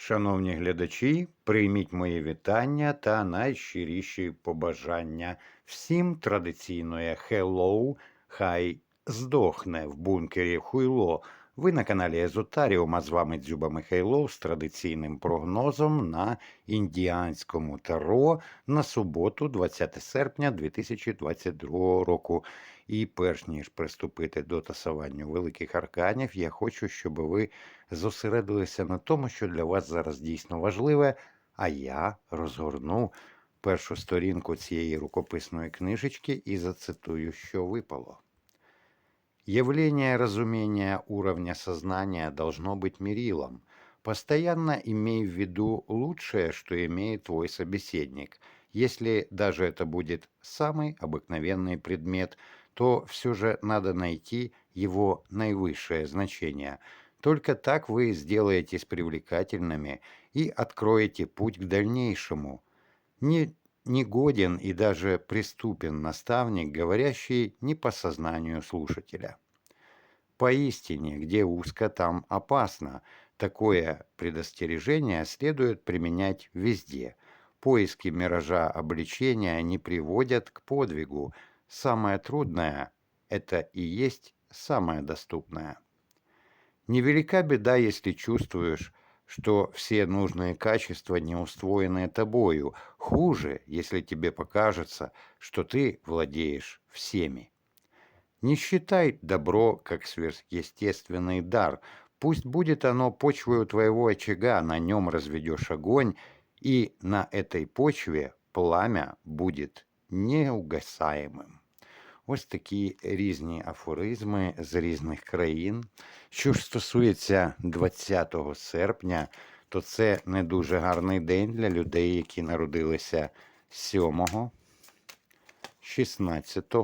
Шановні глядачі, прийміть мої вітання та найщиріші побажання. Всім традиційної «Hello», хай здохне в бункері хуйло. Ви на каналі Езотаріум, а з вами Дзюба Михайлов з традиційним прогнозом на індіанському таро на суботу, 20 серпня 2022 року. І перш ніж приступити до тасування великих арканів, я хочу, щоб ви зосередилися на тому, що для вас зараз дійсно важливе, а я розгорну першу сторінку цієї рукописної книжечки і зацитую, що випало. Явление разумения уровня сознания должно быть мерилом. Постоянно имей в виду лучшее, что имеет твой собеседник. Если даже это будет самый обыкновенный предмет, то все же надо найти его наивысшее значение. Только так вы сделаетесь привлекательными и откроете путь к дальнейшему. Не негоден и даже преступен наставник, говорящий не по сознанию слушателя. Поистине, где узко, там опасно. Такое предостережение следует применять везде. Поиски миража обличения не приводят к подвигу. Самое трудное – это и есть самое доступное. Невелика беда, если чувствуешь, что все нужные качества не усвоены тобою. Хуже, если тебе покажется, что ты владеешь всеми. Не считай добро как сверхъестественный дар. Пусть будет оно почвою твоего очага, на нем разведешь огонь, и на этой почве пламя будет неугасаемым. Ось такі різні афоризми з різних країн. Що ж стосується 20 серпня, то це не дуже гарний день для людей, які народилися 7, 16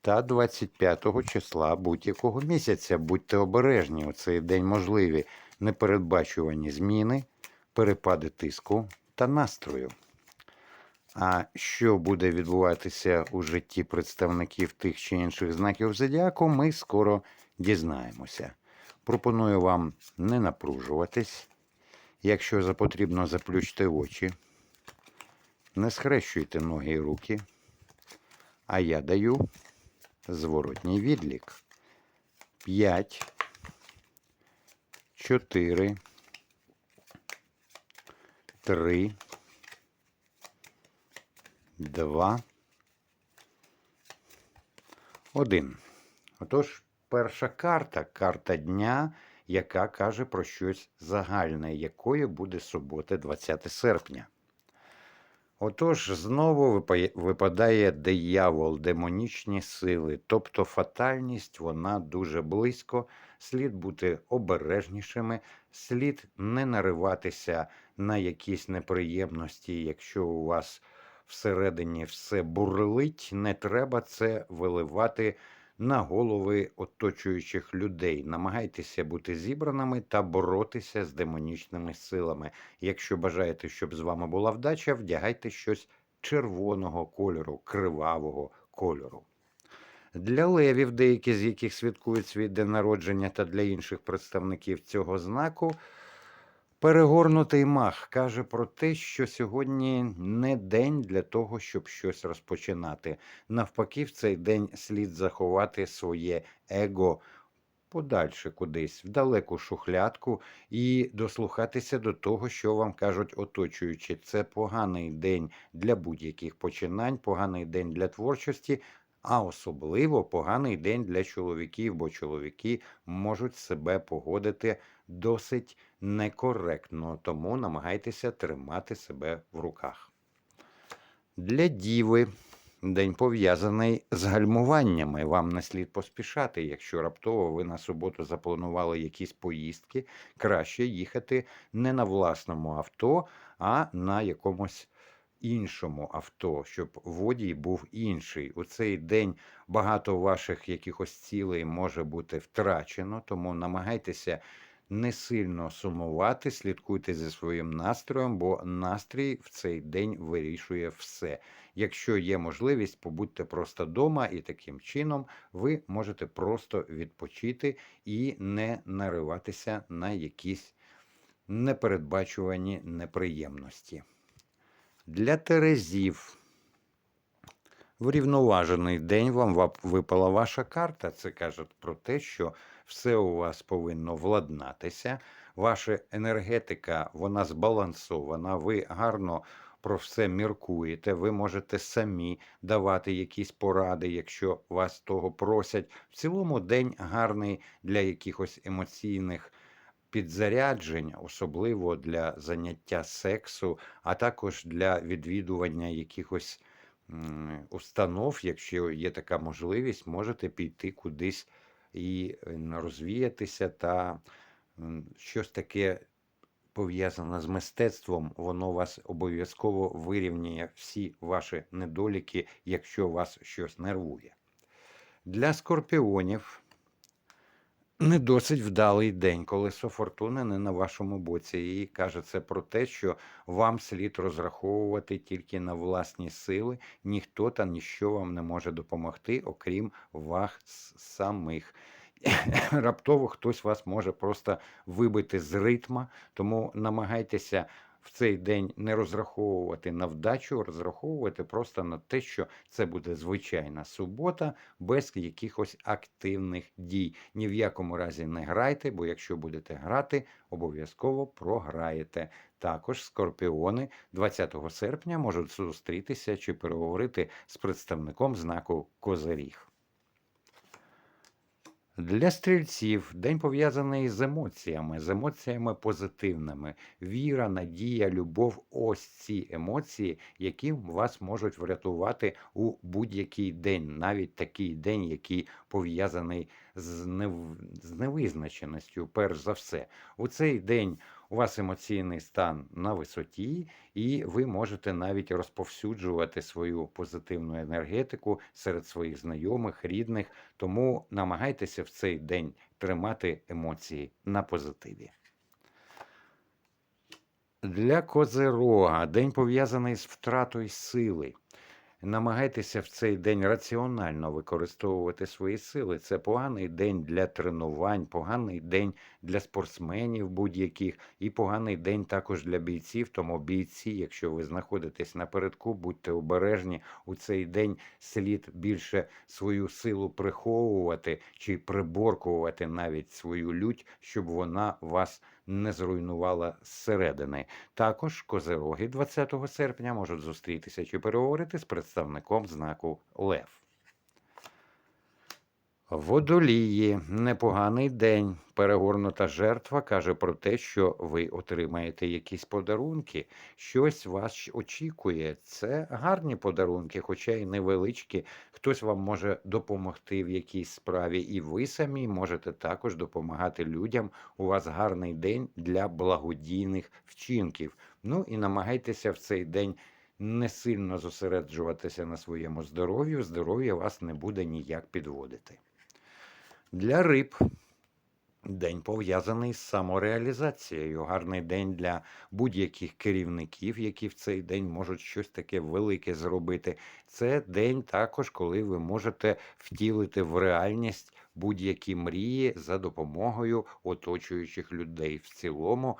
та 25 числа будь-якого місяця. Будьте обережні, у цей день можливі непередбачувані зміни, перепади тиску та настрою. А що буде відбуватися у житті представників тих чи інших знаків зодіаку, ми скоро дізнаємося. Пропоную вам не напружуватись. Якщо за потрібно, заплющте очі, не схрещуйте ноги і руки, а я даю зворотній відлік. 5, 4, 3, 2, 1. Отож, перша карта карта дня, яка каже про щось загальне, якою буде субота, 20 серпня. Отож, знову випадає диявол, демонічні сили, тобто фатальність, вона дуже близько, слід бути обережнішими, слід не нариватися на якісь неприємності, якщо у вас всередині все бурлить, не треба це виливати на голови оточуючих людей. Намагайтеся бути зібраними та боротися з демонічними силами. Якщо бажаєте, щоб з вами була вдача, вдягайте щось червоного кольору, кривавого кольору. Для левів, деякі з яких святкують свій день народження, та для інших представників цього знаку. Перегорнутий мах каже про те, що сьогодні не день для того, щоб щось розпочинати. Навпаки, в цей день слід заховати своє его подальше кудись, в далеку шухлядку, і дослухатися до того, що вам кажуть оточуючи. Це поганий день для будь-яких починань, поганий день для творчості. А особливо поганий день для чоловіків, бо чоловіки можуть себе погодити досить некоректно, тому намагайтеся тримати себе в руках. Для діви день пов'язаний з гальмуваннями. Вам не слід поспішати. Якщо раптово ви на суботу запланували якісь поїздки, краще їхати не на власному авто, а на якомусь іншому авто, щоб водій був інший. У цей день багато ваших якихось цілей може бути втрачено, тому намагайтеся не сильно сумувати, слідкуйте зі своїм настроєм, бо настрій в цей день вирішує все. Якщо є можливість, побудьте просто вдома, і таким чином ви можете просто відпочити і не нариватися на якісь непередбачувані неприємності. Для Терезів врівноважений день вам випала ваша карта. Це каже про те, що все у вас повинно владнатися. Ваша енергетика вона збалансована. Ви гарно про все міркуєте. Ви можете самі давати якісь поради, якщо вас того просять. В цілому день гарний для якихось емоційних підзаряджень, особливо для заняття сексу, а також для відвідування якихось установ, якщо є така можливість, можете піти кудись і е, розвіятися та щось таке пов'язане з мистецтвом, воно вас обов'язково вирівнює всі ваші недоліки, якщо вас щось нервує. Для скорпіонів не досить вдалий день, колесо фортуни не на вашому боці. І каже це про те, що вам слід розраховувати тільки на власні сили. Ніхто та ніщо вам не може допомогти, окрім вас самих. Раптово хтось вас може просто вибити з ритма, тому намагайтеся в цей день не розраховувати на вдачу, розраховувати просто на те, що це буде звичайна субота без якихось активних дій. Ні в якому разі не грайте, бо якщо будете грати, обов'язково програєте. Також скорпіони 20 серпня можуть зустрітися чи переговорити з представником знаку Козиріг. Для стрільців день пов'язаний з емоціями, з емоціями позитивними. Віра, надія, любов ось ці емоції, які вас можуть врятувати у будь-який день, навіть такий день, який пов'язаний з, нев... з невизначеністю, перш за все. У цей день у вас емоційний стан на висоті, і ви можете навіть розповсюджувати свою позитивну енергетику серед своїх знайомих, рідних. Тому намагайтеся в цей день тримати емоції на позитиві. Для козирога день пов'язаний з втратою сили. Намагайтеся в цей день раціонально використовувати свої сили. Це поганий день для тренувань, поганий день для спортсменів будь-яких, і поганий день також для бійців. Тому бійці, якщо ви знаходитесь напередку, будьте обережні у цей день слід більше свою силу приховувати чи приборкувати навіть свою лють, щоб вона вас не зруйнувала зсередини. Також козероги 20 серпня можуть зустрітися чи переговорити з представником знаку Лев. Водолії, непоганий день. Перегорнута жертва каже про те, що ви отримаєте якісь подарунки, щось вас очікує. Це гарні подарунки, хоча й невеличкі. Хтось вам може допомогти в якійсь справі, і ви самі можете також допомагати людям. У вас гарний день для благодійних вчинків. Ну і намагайтеся в цей день не сильно зосереджуватися на своєму здоров'ю. Здоров'я вас не буде ніяк підводити. Для риб день пов'язаний з самореалізацією. Гарний день для будь-яких керівників, які в цей день можуть щось таке велике зробити. Це день також, коли ви можете втілити в реальність будь-які мрії за допомогою оточуючих людей. В цілому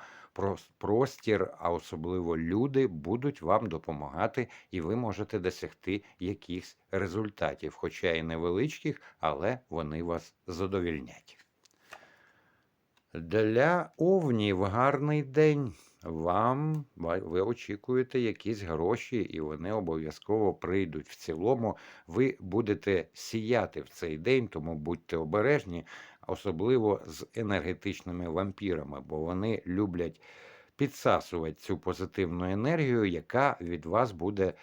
простір, а особливо люди, будуть вам допомагати, і ви можете досягти якихось результатів, хоча і невеличких, але вони вас задовільнять. Для овнів гарний день. Вам ви очікуєте якісь гроші, і вони обов'язково прийдуть. В цілому ви будете сіяти в цей день, тому будьте обережні, особливо з енергетичними вампірами, бо вони люблять підсасувати цю позитивну енергію, яка від вас буде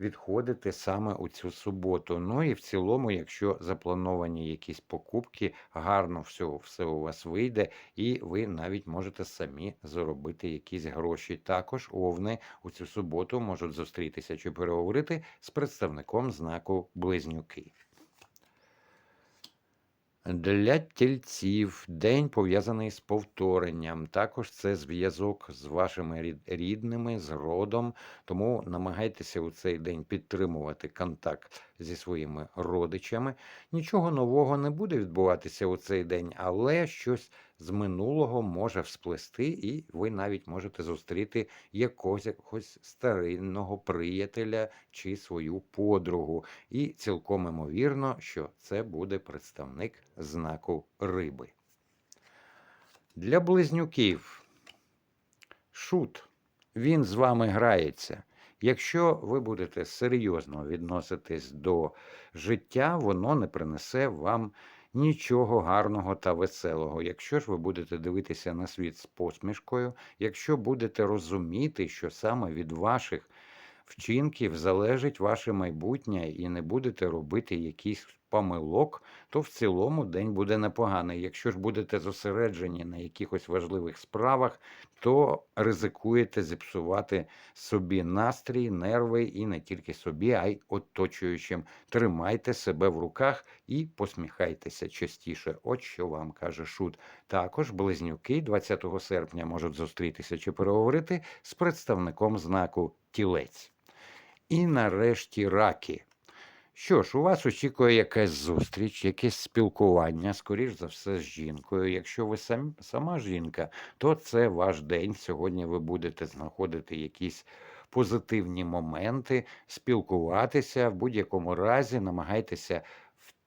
відходити саме у цю суботу. Ну і в цілому, якщо заплановані якісь покупки, гарно все, все у вас вийде, і ви навіть можете самі заробити якісь гроші. Також овни у цю суботу можуть зустрітися чи переговорити з представником знаку Близнюки. Для тільців день пов'язаний з повторенням. Також це зв'язок з вашими рідними, з родом. Тому намагайтеся у цей день підтримувати контакт зі своїми родичами. Нічого нового не буде відбуватися у цей день, але щось з минулого може всплести, і ви навіть можете зустріти якогось, якогось старинного приятеля чи свою подругу. І цілком імовірно, що це буде представник знаку риби. Для близнюків шут. Він з вами грається. Якщо ви будете серйозно відноситись до життя, воно не принесе вам нічого гарного та веселого. Якщо ж ви будете дивитися на світ з посмішкою, якщо будете розуміти, що саме від ваших вчинків залежить ваше майбутнє, і не будете робити якісь помилок, то в цілому день буде непоганий. Якщо ж будете зосереджені на якихось важливих справах, то ризикуєте зіпсувати собі настрій, нерви і не тільки собі, а й оточуючим. Тримайте себе в руках і посміхайтеся частіше. От що вам каже шут. Також близнюки 20 серпня можуть зустрітися чи переговорити з представником знаку тілець. І нарешті раки. Що ж, у вас очікує якась зустріч, якесь спілкування, скоріш за все, з жінкою. Якщо ви сам, сама жінка, то це ваш день. Сьогодні ви будете знаходити якісь позитивні моменти, спілкуватися в будь-якому разі, намагайтеся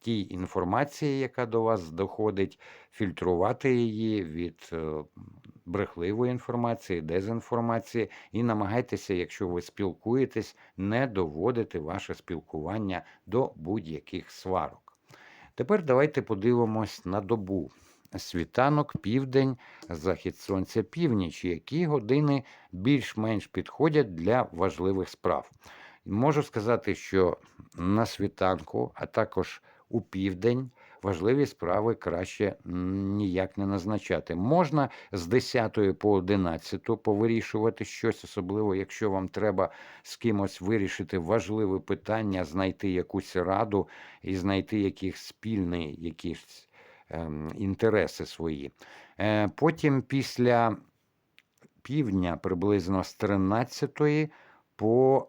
тій інформації, яка до вас доходить, фільтрувати її від е, брехливої інформації, дезінформації, і намагайтеся, якщо ви спілкуєтесь, не доводити ваше спілкування до будь-яких сварок. Тепер давайте подивимось на добу. Світанок, південь, захід сонця, північ, які години більш-менш підходять для важливих справ. Можу сказати, що на світанку, а також у південь важливі справи краще ніяк не назначати. Можна з 10 по 11 повирішувати щось, особливо, якщо вам треба з кимось вирішити важливе питання, знайти якусь раду і знайти якісь спільні якісь ем, інтереси свої. Е, Потім після півдня приблизно з 13 по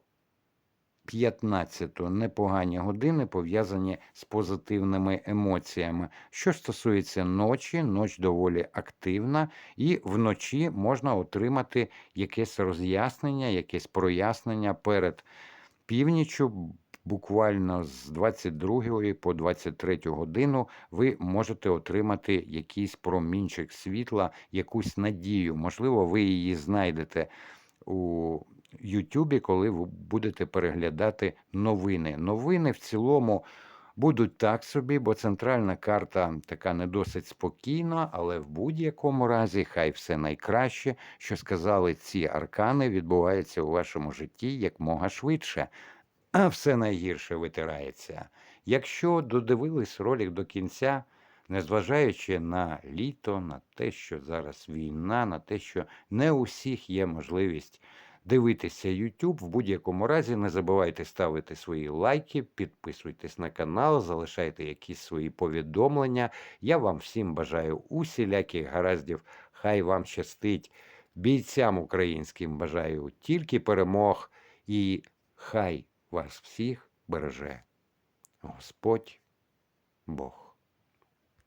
15 непогані години пов'язані з позитивними емоціями. Що стосується ночі, ноч доволі активна, і вночі можна отримати якесь роз'яснення, якесь прояснення перед північю. Буквально з 22 по 23 годину ви можете отримати якийсь промінчик світла, якусь надію. Можливо, ви її знайдете у Ютубі, коли ви будете переглядати новини. Новини в цілому будуть так собі, бо центральна карта така не досить спокійна, але в будь-якому разі, хай все найкраще, що сказали ці аркани, відбувається у вашому житті якмога швидше. А все найгірше витирається. Якщо додивились ролик до кінця, незважаючи на літо, на те, що зараз війна, на те, що не у всіх є можливість дивитися YouTube, в будь-якому разі не забувайте ставити свої лайки, підписуйтесь на канал, залишайте якісь свої повідомлення. Я вам всім бажаю усіляких гараздів, хай вам щастить. Бійцям українським бажаю тільки перемог і хай вас всіх береже Господь Бог.